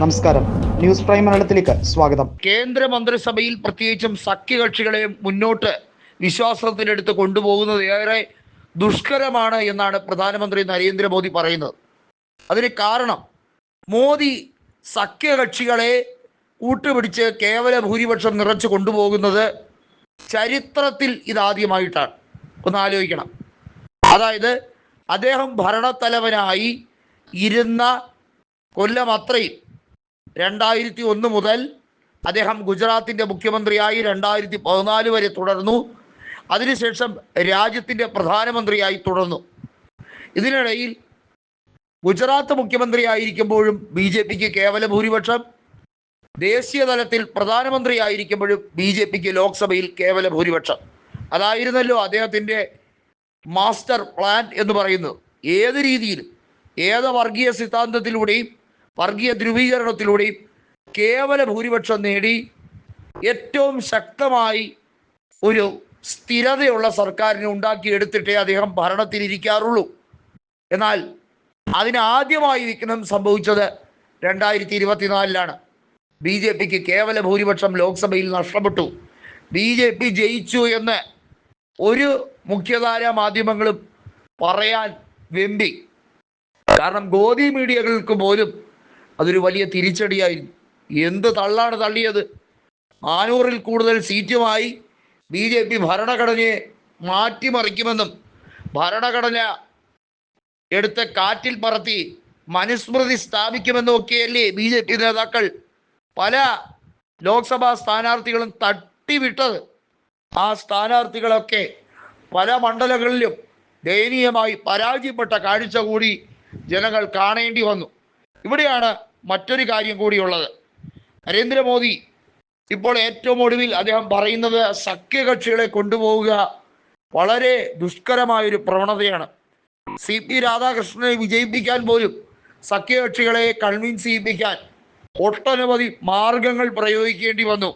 നമസ്കാരം. News prime മലയാളത്തിലേക്ക് സ്വാഗതം. കേന്ദ്ര മന്ത്രിസഭയിൽ പ്രത്യേകിച്ചും സഖ്യകക്ഷികളെ മുന്നോട്ട് വിശ്വാസത്തിലെടുത്ത് കൊണ്ടുപോകുന്നത് ഏറെ ദുഷ്കരമാണ് എന്നാണ് പ്രധാനമന്ത്രി നരേന്ദ്രമോദി പറയുന്നത്. അതിന് കാരണം മോദി സഖ്യകക്ഷികളെ കൂട്ടുപിടിച്ച് കേവല ഭൂരിപക്ഷം നിറച്ചു കൊണ്ടുപോകുന്നത് ചരിത്രത്തിൽ ഇതാദ്യമായിട്ടാണ്. ഒന്ന് ആലോചിക്കണം. അതായത് അദ്ദേഹം ഭരണത്തലവനായി ഇരുന്ന കൊല്ലം അത്രയും രണ്ടായിരത്തി ഒന്ന് മുതൽ അദ്ദേഹം ഗുജറാത്തിന്റെ മുഖ്യമന്ത്രിയായി രണ്ടായിരത്തി പതിനാല് വരെ തുടർന്നു. അതിനുശേഷം രാജ്യത്തിന്റെ പ്രധാനമന്ത്രിയായി തുടർന്നു. ഇതിനിടയിൽ ഗുജറാത്ത് മുഖ്യമന്ത്രിയായിരിക്കുമ്പോഴും ബി ജെ പിക്ക് കേവല ഭൂരിപക്ഷം. ദേശീയ തലത്തിൽ പ്രധാനമന്ത്രിയായിരിക്കുമ്പോഴും ബി ജെ പിക്ക് ലോക്സഭയിൽ കേവല ഭൂരിപക്ഷം. അതായിരുന്നല്ലോ അദ്ദേഹത്തിന്റെ മാസ്റ്റർ പ്ലാൻ എന്ന് പറയുന്നത്. ഏത് രീതിയിലും ഏത് വർഗീയ സിദ്ധാന്തത്തിലൂടെയും വർഗീയ ധ്രുവീകരണത്തിലൂടെയും കേവല ഭൂരിപക്ഷം നേടി ഏറ്റവും ശക്തമായി ഒരു സ്ഥിരതയുള്ള സർക്കാരിനെ ഉണ്ടാക്കിയെടുത്തിട്ടേ അദ്ദേഹം ഭരണത്തിൽ ഇരിക്കാറുള്ളൂ. എന്നാൽ അതിനാദ്യമായി വിഘ്നം സംഭവിച്ചത് രണ്ടായിരത്തി ഇരുപത്തിനാലിലാണ് ബി ജെ പിക്ക് കേവല ഭൂരിപക്ഷം ലോക്സഭയിൽ നഷ്ടപ്പെട്ടു. ബി ജെ പി ജയിച്ചു എന്ന് ഒരു മുഖ്യധാര മാധ്യമങ്ങളും പറയാൻ വെമ്പി. കാരണം ഗോതി മീഡിയകൾക്ക് പോലും അതൊരു വലിയ തിരിച്ചടിയായിരുന്നു. എന്ത് തള്ളാണ് തള്ളിയത്? നാനൂറിൽ കൂടുതൽ സീറ്റുമായി ബി ജെ പി ഭരണഘടനയെ മാറ്റിമറിക്കുമെന്നും ഭരണഘടന എടുത്ത് കാറ്റിൽ പറത്തി മനുസ്മൃതി സ്ഥാപിക്കുമെന്നും ഒക്കെയല്ലേ ബി ജെ പി നേതാക്കൾ പല ലോക്സഭാ സ്ഥാനാർത്ഥികളും തട്ടിവിട്ടത്. ആ സ്ഥാനാർത്ഥികളൊക്കെ പല മണ്ഡലങ്ങളിലും ദയനീയമായി പരാജയപ്പെട്ട കാഴ്ച കൂടി ജനങ്ങൾ കാണേണ്ടി വന്നു. ഇവിടെയാണ് മറ്റൊരു കാര്യം കൂടിയുള്ളത്. നരേന്ദ്രമോദി ഇപ്പോൾ ഏറ്റവും ഒടുവിൽ അദ്ദേഹം പറയുന്നത് സഖ്യകക്ഷികളെ കൊണ്ടുപോവുക വളരെ ദുഷ്കരമായൊരു പ്രവണതയാണ്. സി പി രാധാകൃഷ്ണനെ വിജയിപ്പിക്കാൻ പോലും സഖ്യകക്ഷികളെ കൺവിൻസ് ചെയ്യിപ്പിക്കാൻ ഒട്ടനവധി മാർഗങ്ങൾ പ്രയോഗിക്കേണ്ടി വന്നു.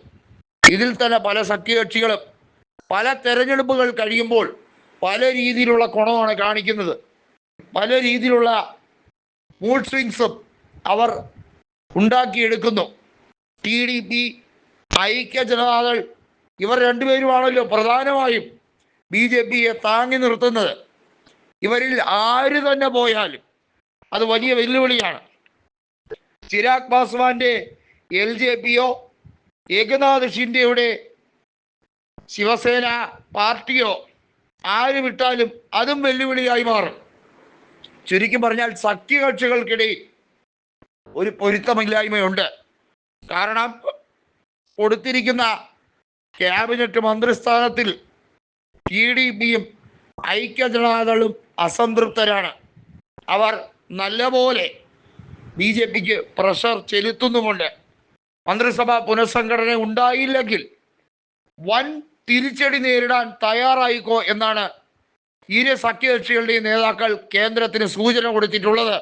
ഇതിൽ തന്നെ പല സഖ്യകക്ഷികളും പല തെരഞ്ഞെടുപ്പുകൾ കഴിയുമ്പോൾ പല രീതിയിലുള്ള ഗുണമാണ് കാണിക്കുന്നത്. പല രീതിയിലുള്ള മൂഡ് സ്വിങ്സും അവർ ഉണ്ടാക്കിയെടുക്കുന്നു. ടി ഡി പി ഐക്യ ജനതാദൾ ഇവർ രണ്ടുപേരുമാണല്ലോ പ്രധാനമായും ബി ജെ പിയെ താങ്ങി നിർത്തുന്നത്. ഇവരിൽ ആര് തന്നെ പോയാലും അത് വലിയ വെല്ലുവിളിയാണ്. ചിരാഗ് പാസ്വാന്റെ എൽ ജെ പിയോ ഏകനാഥ് ഷിൻഡെയുടെ ശിവസേന പാർട്ടിയോ ആര് വിട്ടാലും അതും വെല്ലുവിളിയായി മാറും. ചുരുക്കി പറഞ്ഞാൽ സഖ്യകക്ഷികൾക്കിടയിൽ ഒരു പൊരുത്തമില്ലായ്മയുണ്ട്. കാരണം കൊടുത്തിരിക്കുന്ന ക്യാബിനറ്റ് മന്ത്രിസ്ഥാനത്തിൽ ടി ഡി പിയും ഐക്യജനതാദളും അസംതൃപ്തരാണ്. അവർ നല്ലപോലെ ബി ജെ പിക്ക് പ്രഷർ ചെലുത്തുന്നുമുണ്ട്. മന്ത്രിസഭ പുനഃസംഘടന ഉണ്ടായില്ലെങ്കിൽ വൻ തിരിച്ചടി നേരിടാൻ തയ്യാറായിക്കോ എന്നാണ് ഇരു സഖ്യകക്ഷികളുടെയും നേതാക്കൾ കേന്ദ്രത്തിന് സൂചന കൊടുത്തിട്ടുള്ളത്.